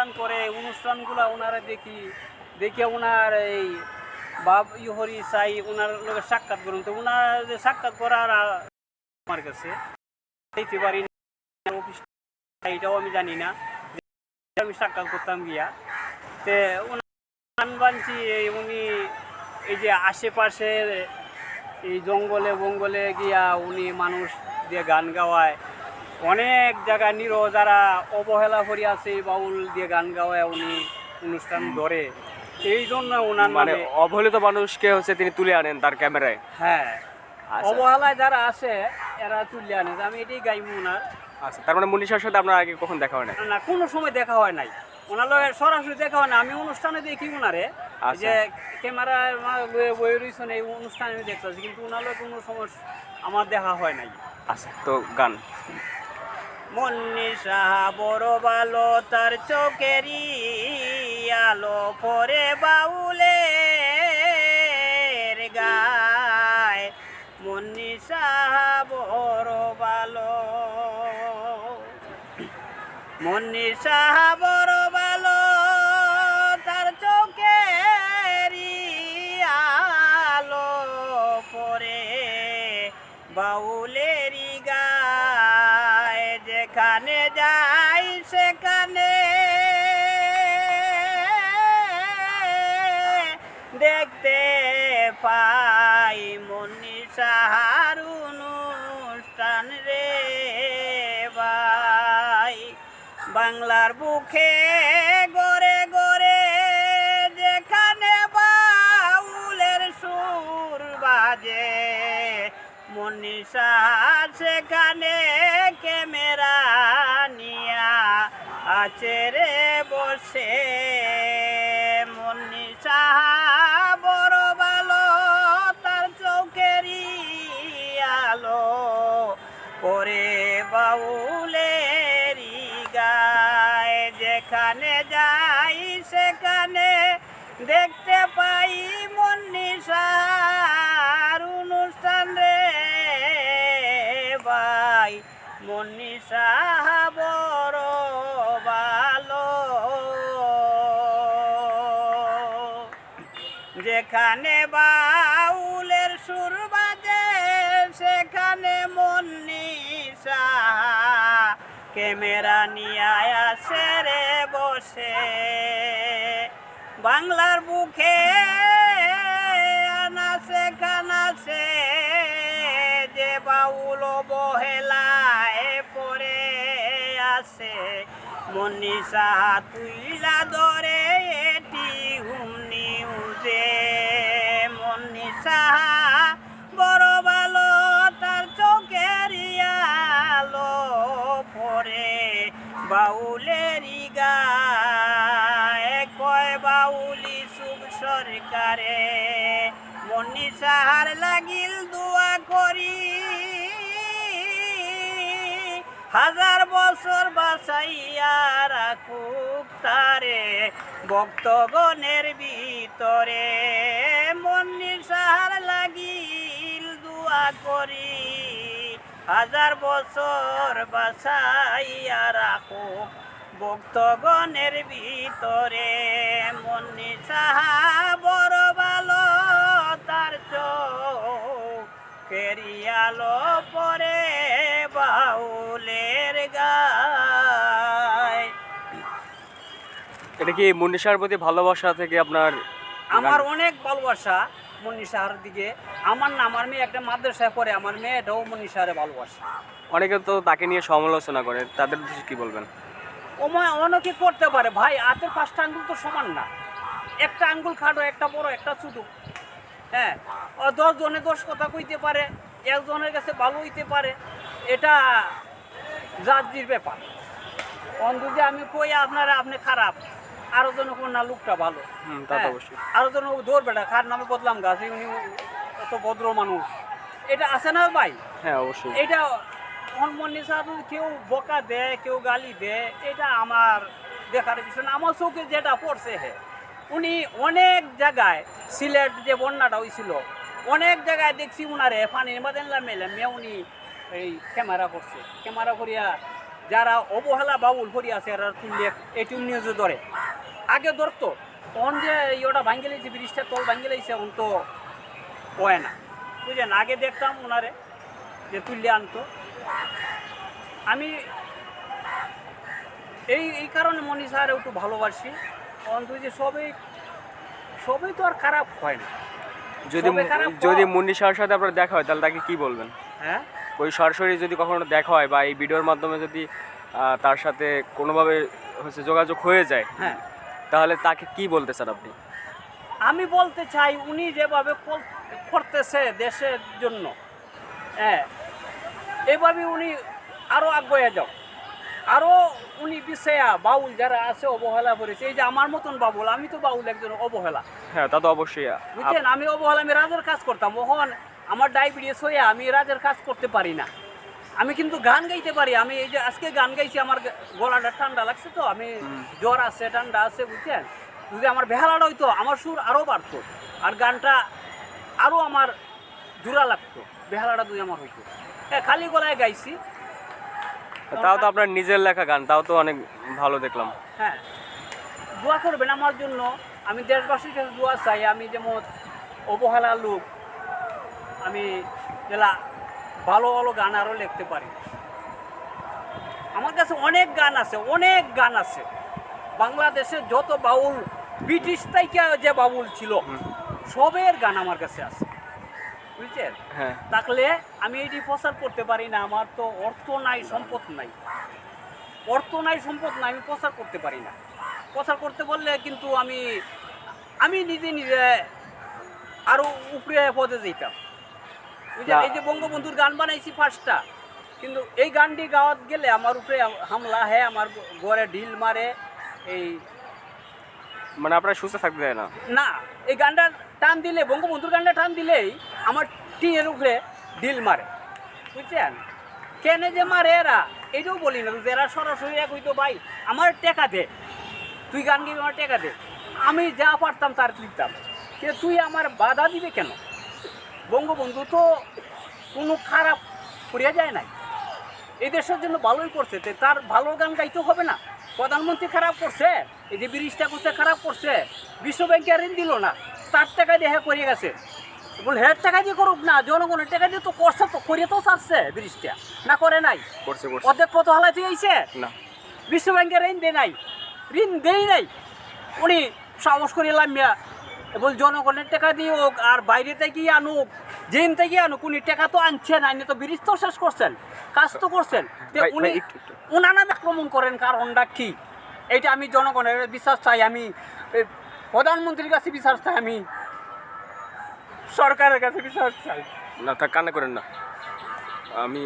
অনুষ্ঠান করে অনুষ্ঠানগুলো ওনারা দেখি, দেখে ওনার এই বাপ ইহরি সাই ওনার লোকের সাক্ষাৎ করুন। তো ওনার যে সাক্ষাৎ করার আমার কাছে দেখতে পারি অফিস এটাও আমি জানি না। আমি সাক্ষাৎ করতাম গিয়া। তে ওনার এই উনি এই যে আশেপাশের এই জঙ্গলে বঙ্গলে গিয়া উনি মানুষ দিয়ে গান গাওয়ায়। অনেক জায়গায় নির যারা অবহেলা করি আছে বাউল দিয়ে গান গাওয়ায় উনি অনুষ্ঠান ধরে এই জন্য ওনার মানে অবহেলিত মানুষকে হচ্ছে তিনি তুলে আনেন তার ক্যামেরায়। হ্যাঁ। আচ্ছা। অবহেলায় যারা আছে এরা তুলে আনে। আমি এটাই গাইবো ওনার আচ্ছা তার মানে মুনিশার সাথে আপনার আগে কখন দেখা হয় না না কোনো সময় দেখা হয় নাই। ওনার লগে সরাসরি দেখা হয় না। আমি অনুষ্ঠানে দেখি ওনারে আচ্ছা। যে ক্যামেরা বই রয়েছেন এই অনুষ্ঠানে দেখতেছি। কিন্তু ওনার লগে কোনো সময় আমার দেখা হয় নাই। আচ্ছা তো গান। মন্নি সাহা বড় ভালো, তার চোখেরই আলো পরে বাউলে গায়। মন্নি সাহা বড় ভালো, মন্নি যেখানে যাই, সেখানে। দেখতে পাই মনি সাহার অনুষ্ঠান রে ভাই। বাংলার বুকে গড়ে গড়ে যেখানে বাউলের সুর বাজে, মনীষা সেখানে আছে রে বসে মনীষা বড় ভালো তার চোখেরই আলো। করে বাউলেরই গায়, যেখানে যাই সেখানে দেখতে পাই মনীষার অনুষ্ঠান রে ভাই। মনীষা বড় যেখানে বাউলের সুর বাজে, সেখানে মনীষা ক্যামেরা নিয়ে আসে রে বসে। বাংলার বুকে আনাসে কানাসে, যে বাউল বহেলায় পড়ে আসে। মনীষা তুইলা ধরে মনীষা বড় ভালো তার চোখের আলো পরে বাউলেরই গায়। কয় বাউলি সুখ সরকারে মনীষার লাগিল দোয়া করি। হাজার বছর বাসাইয়া রাখুক তারে ভক্তগণের ভিতরে। লাগিল দোয়া করি হাজার বছর বাসাইয়া রাখুক ভক্তগণের ভিতরে। মনি সাহা বড় ভালো তার চোখ কেরিয়ালো পরে বাউলের গায়। এটা কি মুনিশার প্রতি ভালোবাসা থেকে আপনার আমার অনেক ভালোবাসা। মনীষার দিকে। আমার না আমার মেয়ে একটা মাদ্রাসায় পড়ে আমার মেয়ে মেয়েটাও মনীষারে ভালোবাসে। অনেকে তো তাকে নিয়ে সমালোচনা করে তাদের কি বলবেন? ওমা অনেকে করতে পারে। ভাই হাতের পাঁচটা আঙ্গুল তো সমান না। একটা আঙ্গুল খাটো একটা বড় একটা ছোটো। হ্যাঁ ও দশ জনে দশ কথা কইতে পারে একজনের কাছে ভালো হইতে পারে। এটা জাতির ব্যাপার। অন্ধ যে আমি কই আপনারা আপনি খারাপ। আরও কোন না লোকটা ভালো। হ্যাঁ। আরও জন দৌড় বেটা খার নামে বদলাম গাছ উনি অত ভদ্র মানুষ। এটা আছে না ভাই? হ্যাঁ অবশ্যই। এটা মনমনি সাধু কেউ বকা দেয় কেউ গালি দেয় এটা আমার দেখার বিষয় না। আমার চোখে যেটা পড়ছে হে উনি অনেক জায়গায় সিলেট যে বন্যাটা হয়েছিল অনেক জায়গায় দেখছি উনারে পানির মাঝে মেলে মেয়ে উনি এই ক্যামেরা করছে। ক্যামেরা করিয়া যারা অবহেলা বাউল হরি আছে এরা তুললে এটিএম নিউজে ধরে। আগে ধরতো তখন যে ইয়েটা ভাঙ্গে লাইছে ব্রিজটা তল ভাঙ্গে লাইছে এখন তো হয় না। বুঝলেন? আগে দেখতাম ওনারে যে তুললে আনতো। আমি এই এই কারণে মনি স্যার একটু ভালোবাসি। অন্ত যে সবই সবই তো আর খারাপ হয় না। যদি যদি। মুন্নি সাহের সাথে আপনার দেখা হয় তাহলে তাকে কি বলবেন? হ্যাঁ? ওই সরাসরি যদি কখনো দেখা হয় বা এই ভিডিওর মাধ্যমে যদি তার সাথে কোনোভাবে হচ্ছে যোগাযোগ হয়ে যায় হ্যাঁ। তাহলে তাকে কি বলতে স্যার আপনি? আমি বলতে চাই উনি যেভাবে করতেছে দেশের জন্য। হ্যাঁ এভাবে উনি আরও আগুয়ে যাও। আরও উনি বিষয়া বাউল যারা আছে অবহেলা করেছে। এই যে আমার মতন বাবুল আমি তো বাউল একজন অবহেলা। হ্যাঁ তা তো অবশ্যই বুঝছেন? আমি অবহেলা আমি রাজের কাজ করতাম। ওখন আমার ডায়াবেটিস হয়ে আমি রাজের কাজ করতে পারি না। আমি কিন্তু গান গাইতে পারি আমি এই যে আজকে গান গাইছি আমার গলাটা ঠান্ডা লাগছে তো আমি জ্বর আছে ঠান্ডা আছে বুঝছেন? যদি আমার বেহালাটা হইতো আমার সুর আরও বাড়তো আর গানটা আরও আমার জোড়া লাগতো বেহালাটা যদি আমার হইতো। হ্যাঁ খালি গলায় গাইছি। তাও তো আপনার নিজের লেখা গান তাও তো অনেক ভালো দেখলাম। হ্যাঁ। দোয়া করবেন আমার জন্য আমি দেশবাসীর কাছে দোয়া চাই আমি যেমন অবহেলা লোক আমি জেলা ভালো ভালো গান আরও লিখতে পারি। আমার কাছে অনেক গান আছে অনেক গান আছে। বাংলাদেশে যত বাউল ব্রিটিশ থেকে যে বাউল ছিল সবের গান আমার কাছে আছে। বুঝছেন? হ্যাঁ। থাকলে আমি এটি প্রচার করতে পারি না আমার তো অর্থ নাই সম্পদ নাই। অর্থ নাই সম্পদ নাই আমি প্রচার করতে পারি না। প্রচার করতে বললে কিন্তু আমি আমি নিজে নিজে আরও উপরে পদে যেতাম বুঝলেন এই যে বঙ্গবন্ধুর গান বানাইছি ফার্স্টটা কিন্তু এই গানটি গাওয়াত গেলে আমার উপরে হামলা হ্যাঁ আমার ঘরে ঢিল মারে এই মানে আপনার সুস্থ থাকতে না? না এই গানটা টান দিলে বঙ্গবন্ধুর গানটা টান দিলেই আমার টিনের উপরে ডিল মারে। বুঝছেন? কেন যে মারে এরা? এটাও বলি না এরা সরাসরি এক হইতো ভাই আমার টেকা দে তুই গান গিয়ে আমার টেকা দে। আমি যা পারতাম তার লিখতাম তুই আমার বাধা দিবে কেন? বঙ্গবন্ধু তো কোনো খারাপ করিয়া যায় নাই। এই দেশের জন্য ভালোই করছে তে তার ভালো গান গাইতে হবে না। প্রধানমন্ত্রী খারাপ করছে এই যে ব্রিজটা করছে খারাপ করছে বিশ্ব ব্যাংকে ঋণ দিল না তার টাকা দিয়ে হ্যাঁ করিয়ে গেছে। বল হের টাকা দিয়ে করুক না জনগণের টাকা দিয়ে তো করছে তো করিয়ে তো চাচ্ছে ব্রিজটা না করে নাই? অর্ধেক কত হালাতে আইছে না। বিশ্ব ব্যাংকে ঋণ দেয় নাই ঋণ দেই নাই। উনি সাহস করে লামিয়া বল জনগণের টাকা দিয়ে হোক আর বাইরে থেকে আনুক জেন থেকে আনুক উনি টাকা তো আনছেন আইনি তো ব্রিজ তো শেষ করছেন কাজ তো করছেন। উনি। উনার নামে আক্রমণ করেন কারণটা কি? এটা আমি জনগণের বিশ্বাস চাই আমি প্রধানমন্ত্রীর কাছে বিশ্বাস চাই আমি সরকারের কাছে বিশ্বাস চাই। না তা কান্না করেন না। আমি